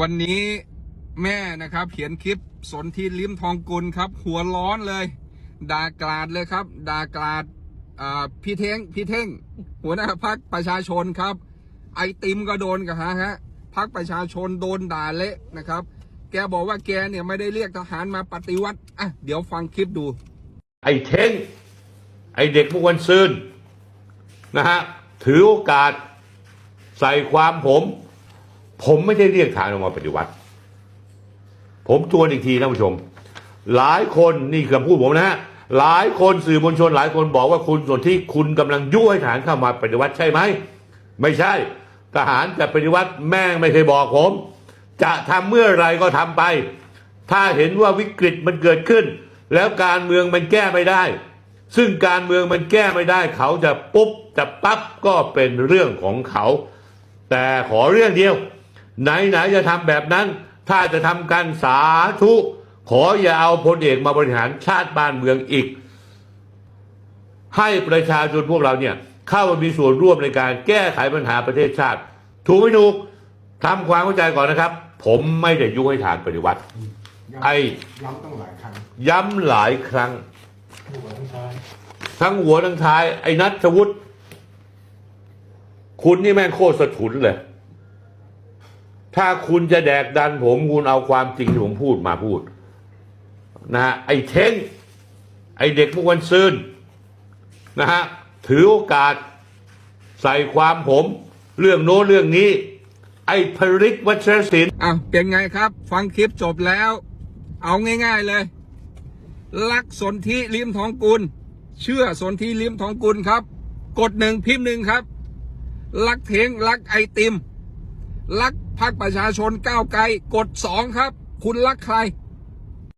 วันนี้แม่นะครับเขียนคลิปสนธิลิ้มทองกุลครับ หัวร้อนเลยด่ากราดเลยครับด่ากราดพี่เท้งพี่เท่ง หัวหน้าพักประชาชนครับ ไอติมก็โดนกับฮะฮะพักประชาชนโดนด่าเละนะครับ แกบอกว่าแกเนี่ยไม่ได้เรียกทหารมาปฏิวัติอะเดี๋ยวฟังคลิปดู ไอเท้งไอเด็กเมุกวันซืนนะฮะถือโอกาสใส่ความผม ผมไม่ได้เรียกฐานออกมาปฏิวัติ ผมทวนอีกทีนะผู้ชม หลายคนนี่คำพูดผมนะฮะหลายคนสื่อมวลชนหลายคนบอกว่าคุณส่วนที่คุณกำลังยั่วให้ทหารเข้ามาปฏิวัติใช่ไหมไม่ใช่ ทหารจะปฏิวัติแม่งไม่เคยบอกผม จะทำเมื่อไรก็ทำไป ถ้าเห็นว่าวิกฤตมันเกิดขึ้น แล้วการเมืองมันแก้ไม่ได้ ซึ่งการเมืองมันแก้ไม่ได้ เขาจะปุ๊บจะปั๊บก็เป็นเรื่องของเขา แต่ขอเรื่องเดียว ไหนๆจะทำแบบนั้น ถ้าจะทำกันสาธุ ขออย่าเอาพลเอกมาบริหารชาติบ้านเมืองอีก ให้ประชาชนพวกเราเนี่ยเข้ามามีส่วนร่วมในการแก้ไขปัญหาประเทศชาติ ถูกไม่ถูกทำความเข้าใจก่อนนะครับ ผมไม่ได้ยุให้ฐานปฏิวัติย้ำไอ้ย้ำตั้งหลายครั้ง ย้ำหลายครั้งหัวทั้งท้ายทั้งหัวทั้งท้าย ไอ้นัทวุฒิคุณนี่แม่งโคตรสะทุนเลย ถ้าคุณจะแดกดันผมคุณเอาความจริงที่ผมพูดมาพูด นะฮะไอ้เท้งไอ้เด็กเมื่อวันซืนนะฮะถือโอกาสใส่ความผม เรื่องโน้นเรื่องนี้ ไอ้ผริตวัชรศิลป์อะเป็นไงครับ ฟังคลิปจบแล้ว เอาง่าย ๆเลยรักสนธิลิมทองกุล เชื่อสนธิลิมทองกุลครับ กดหนึ่งพิมพ์หนึ่งครับรักเทงรักไอติม รักพักประชาชนก้าวไกลกดสองครับ คุณรักใคร